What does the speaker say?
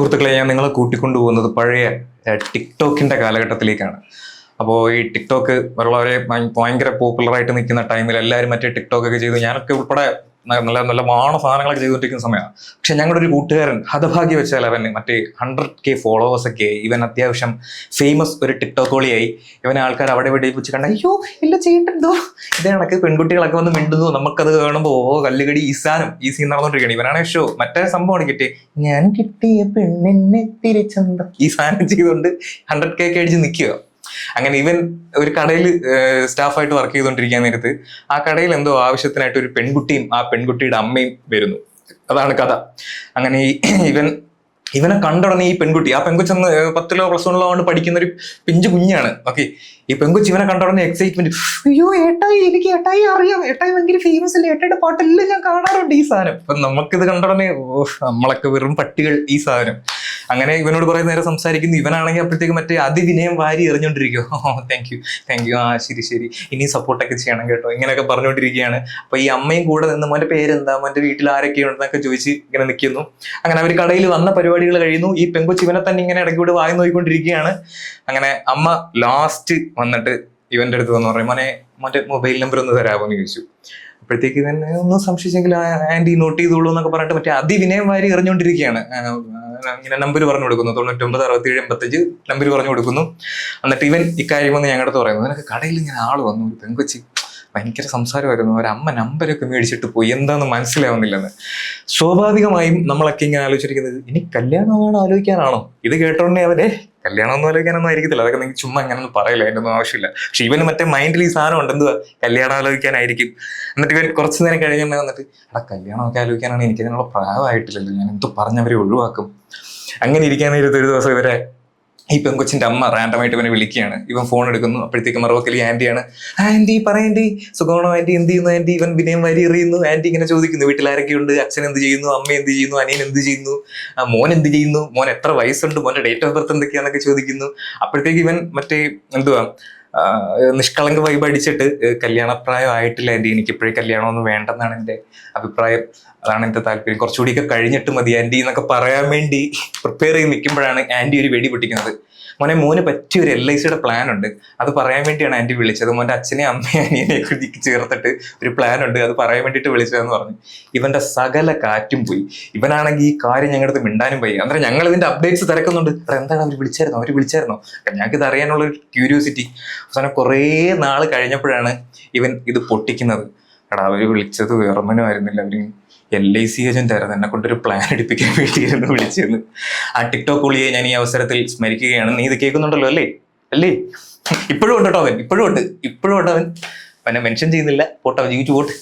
സുഹൃത്തുക്കളെ ഞാൻ നിങ്ങളെ കൂട്ടിക്കൊണ്ടുപോകുന്നത് പഴയ ടിക്ടോക്കിന്റെ കാലഘട്ടത്തിലേക്കാണ്. അപ്പോൾ ഈ ടിക്ടോക്ക് വളരെ ഭയ- ഭയങ്കര പോപ്പുലറായിട്ട് നിൽക്കുന്ന ടൈമിൽ എല്ലാവരും മറ്റേ ടിക്ടോക്ക് ഒക്കെ ചെയ്തു. ഞാനൊക്കെ ഉൾപ്പെടെ നല്ല നല്ല മാണ സാധനങ്ങളൊക്കെ ചെയ്തുകൊണ്ടിരിക്കുന്ന സമയമാണ്. പക്ഷെ ഞങ്ങളുടെ ഒരു കൂട്ടുകാരൻ ഹതഭാഗ്യ വെച്ചാൽ അവന് മറ്റേ ഹൺഡ്രഡ് കെ ഫോളോവേഴ്സ് ഒക്കെ ഇവൻ അത്യാവശ്യം ഫേമസ് ഒരു ടിക്ടോക്ക് ഒളിയായി ഇവൻ ആൾക്കാർ അവിടെ ഇവിടെ വെച്ച് കണ്ട അയ്യോ ഇല്ല ചെയ്തിട്ടുണ്ടോ ഇതേ പെൺകുട്ടികളൊക്കെ വന്ന് മിണ്ടുന്നു. നമുക്കത് കാണുമ്പോൾ ഓ കല്ലുകടി ഈസാനും ഈസി ഈ സീൻ നടന്നുകൊണ്ടിരിക്കുകയാണ് ഇവനാണ് ഷോ. മറ്റേ സംഭവമാണ് കിട്ടിയത് ഞാൻ കിട്ടിയ പെണ്ണിനെ തിരിച്ചെന്താ? ഈ സാധനം ചെയ്തുകൊണ്ട് ഹൺഡ്രഡ് കെ ഒക്കെ അടിച്ച് നിൽക്കുക. അങ്ങനെ ഇവൻ ഒരു കടയിൽ സ്റ്റാഫായിട്ട് വർക്ക് ചെയ്തുകൊണ്ടിരിക്കാൻ നേരത്ത് ആ കടയിൽ എന്തോ ആവശ്യത്തിനായിട്ട് ഒരു പെൺകുട്ടിയും ആ പെൺകുട്ടിയുടെ അമ്മയും വരുന്നു. അതാണ് കഥ. അങ്ങനെ ഈ ഇവൻ ഇവനെ കണ്ടുടനെ ഈ പെൺകുട്ടി ആ പെൺകൊച്ചെന്ന് പത്തിലോ പ്ലസ് വണ്ണിലോ ആണ് പഠിക്കുന്ന ഒരു പിഞ്ചു കുഞ്ഞാണ്. ഓക്കെ ഈ പെൺകൊച്ചി ഇവനെ കണ്ടുടനെ എക്സൈറ്റ്മെന്റ് അയ്യോ ഏട്ടായി എനിക്ക് ഏട്ടായി അറിയാം. ഏട്ടായി ഭയങ്കര ഫേമസ് അല്ലേ? ഏട്ടയുടെ പാട്ടെല്ലാം ഞാൻ കാണാറുണ്ട് ഈ സാധനം. അപ്പൊ നമുക്കിത് കണ്ടുടനെ നമ്മളൊക്കെ വെറും പട്ടികൾ ഈ സാധനം. അങ്ങനെ ഇവനോട് കുറെ നേരം സംസാരിക്കുന്നു. ഇവനാണെങ്കിൽ അപ്പോഴത്തേക്ക് മറ്റേ അതിവിനയം വാരി എറിഞ്ഞോണ്ടിരിക്കും. താങ്ക് യു താങ്ക് യു ആ ശരി ശരി. ഇനി സപ്പോർട്ടൊക്കെ ചെയ്യണം കേട്ടോ. ഇങ്ങനെയൊക്കെ പറഞ്ഞുകൊണ്ടിരിക്കുകയാണ് അപ്പൊ ഈ അമ്മയും കൂടെ നിന്ന് മോന്റെ പേരെന്താ? മോന്റെ വീട്ടിൽ ആരൊക്കെ ഉണ്ടെന്നൊക്കെ ചോദിച്ച് ഇങ്ങനെ നിൽക്കുന്നു. അങ്ങനെ അവർ കടയിൽ വന്ന പരിപാടികൾ കഴിയുന്നു. ഈ പെങ്കൊച്ച് ഇവനെ തന്നെ ഇങ്ങനെ ഇടയ്ക്ക് കൂടെ വായി നോക്കിക്കൊണ്ടിരിക്കുകയാണ് അങ്ങനെ അമ്മ ലാസ്റ്റ് വന്നിട്ട് ഇവന്റെ അടുത്ത് വന്ന് പറയും മോനെ മോന്റെ മൊബൈൽ നമ്പർ ഒന്ന് തരാമോ എന്ന് ചോദിച്ചു. അപ്പോഴത്തേക്ക് ഇവൻ ഒന്ന് സംശയിച്ചെങ്കിൽ ആന്റി നോട്ട് ചെയ്തോളൂ എന്നൊക്കെ പറഞ്ഞിട്ട് മറ്റേ അതിവിനയം വാരി എറിഞ്ഞുകൊണ്ടിരിക്കുകയാണ് ഇങ്ങനെ നമ്പർ പറഞ്ഞു കൊടുക്കുന്നു. തൊണ്ണൂറ്റൊമ്പത് അറുപത്തേഴ് എൺപത്തഞ്ച് നമ്പർ പറഞ്ഞു കൊടുക്കുന്നു. എന്നിട്ട് ഇവൻ ഇക്കാര്യം വന്ന് ഞങ്ങളുടെ അടുത്ത് പറയുന്നു. നിനക്ക് കടയിൽ ഇങ്ങനെ ആൾ വന്നു. ഒരു പെങ്കൊച്ചി ഭയങ്കര സംസാരമായിരുന്നു. അവരമ്മ നമ്പരൊക്കെ മേടിച്ചിട്ട് പോയി. എന്താന്ന് മനസ്സിലാവുന്നില്ലെന്ന്. സ്വാഭാവികമായും നമ്മളൊക്കെ ഇങ്ങനെ ആലോചിച്ചിരിക്കുന്നത് ഇനി കല്യാണമാണ്? ആലോചിക്കാനാണോ? ഇത് കേട്ടോണ്ടേ അവരെ കല്യാണമൊന്നും ആലോചിക്കാനൊന്നും ആയിരിക്കത്തില്ല. അതൊക്കെ നിങ്ങൾക്ക് ചുമ്മാ അങ്ങനെ ഒന്നും പറയില്ല അതിന്റെ ഒന്നും ആവശ്യമില്ല. പക്ഷെ ഇവന് മറ്റേ മൈൻഡിൽ ഈ സാധനം ഉണ്ട് എന്തുവാ കല്യാണം ആലോചിക്കാനായിരിക്കും. എന്നിട്ട് ഇവൻ കുറച്ച് നേരം കഴിഞ്ഞാൽ വന്നിട്ട് എടാ കല്യാണമൊക്കെ ആലോചിക്കാനാണ് എനിക്ക് അതിനുള്ള പ്രായമായിട്ടില്ലല്ലോ. ഞാൻ എന്ത് പറഞ്ഞവരെ ഒഴിവാക്കും? അങ്ങനെ ഇരിക്കാൻ നേരത്തെ ഒരു ദിവസം ഇവരെ ഈ പെൺകൊച്ചിന്റെ അമ്മ റാൻഡമായിട്ട് ഇവനെ വിളിക്കുകയാണ്. ഇവൻ ഫോൺ എടുക്കുന്നു. അപ്പോഴത്തേക്ക് മറവക്കലി ആന്റിയാണ് ആന്റി പറയണ്ടി സുഖമാണോ ആന്റി? എന്ത് ചെയ്യുന്നു ആന്റി? ഇവൻ വിനയം വരി എറിയുന്നു. ആന്റി ഇങ്ങനെ ചോദിക്കുന്നു വീട്ടിൽ ആരൊക്കെ ഉണ്ട് അച്ഛൻ എന്ത് ചെയ്യുന്നു? അമ്മ എന്ത് ചെയ്യുന്നു? അനിയൻ എന്ത് ചെയ്യുന്നു? മോൻ എന്ത് ചെയ്യുന്നു? മോൻ എത്ര വയസ്സുണ്ട്? മോന്റെ ഡേറ്റ് ഓഫ് ബർത്ത് എന്തൊക്കെയാണെന്നൊക്കെ ചോദിക്കുന്നു. അപ്പോഴത്തേക്ക് ഇവൻ മറ്റേ എന്തുവാ നിഷ്കളങ്ക വൈബ് അടിച്ചിട്ട് കല്യാണപ്രായം ആയിട്ടില്ല എന്റെ എനിക്ക് ഇപ്പോഴേ കല്യാണമൊന്നും വേണ്ടെന്നാണ് എന്റെ അഭിപ്രായം. അതാണ് എന്റെ താല്പര്യം. കുറച്ചുകൂടിയൊക്കെ കഴിഞ്ഞിട്ട് മതി ആന്റി എന്നൊക്കെ പറയാൻ വേണ്ടി പ്രിപ്പയർ ചെയ്ത് നിൽക്കുമ്പോഴാണ് ആന്റി ഒരു വെടി പൊട്ടിക്കുന്നത്. മോനെ മോന് പറ്റിയ ഒരു എൽ ഐ സിയുടെ പ്ലാൻ ഉണ്ട് അത് പറയാൻ വേണ്ടിയാണ് ആന്റി വിളിച്ചത്. മോന്റെ അച്ഛനെയും അമ്മയും കൂടി ചേർത്തിട്ട് ഒരു പ്ലാൻ ഉണ്ട് അത് പറയാൻ വേണ്ടിയിട്ട് വിളിച്ചതെന്ന് പറഞ്ഞു. ഇവന്റെ സകല കാറ്റും പോയി. ഇവനാണെങ്കിൽ ഈ കാര്യം ഞങ്ങളുടെ അടുത്ത് മിണ്ടാനും പോയി അന്നേരം ഞങ്ങൾ ഇതിന്റെ അപ്ഡേറ്റ്സ് തിരക്കുന്നുണ്ട്. "എടാ, എന്താണ് അവർ വിളിച്ചായിരുന്നോ? അവർ വിളിച്ചായിരുന്നോ? ഞങ്ങൾക്ക് ഇത് അറിയാനുള്ള ഒരു ക്യൂരിയോസിറ്റി അവസാനം കുറേ നാൾ കഴിഞ്ഞപ്പോഴാണ് ഇവൻ ഇത് പൊട്ടിക്കുന്നത്. എടാ അവർ വിളിച്ചത് വേറൊന്നിനും ആയിരുന്നില്ല അവർ എൽ ഐ സി ഏജന്റ് ആയിരുന്നു എന്നെ കൊണ്ടൊരു പ്ലാൻ എടുപ്പിക്കാൻ വേണ്ടിയിരുന്നു വിളിച്ചിരുന്നു ആ ടിക്ടോക്ക് ഒളിയെ ഞാൻ ഈ അവസരത്തിൽ സ്മരിക്കുകയാണ്. നീ ഇത് കേൾക്കുന്നുണ്ടല്ലോ അല്ലേ? അല്ലേ? ഇപ്പോഴും ഉണ്ട് കേട്ടോ അവൻ ഇപ്പോഴും ഉണ്ട്. ഇപ്പോഴും ഉണ്ട് അവൻ? അവനെ മെൻഷൻ ചെയ്യുന്നില്ല. പോട്ടെ അവൻ ജീവിച്ചു പോട്ടെ.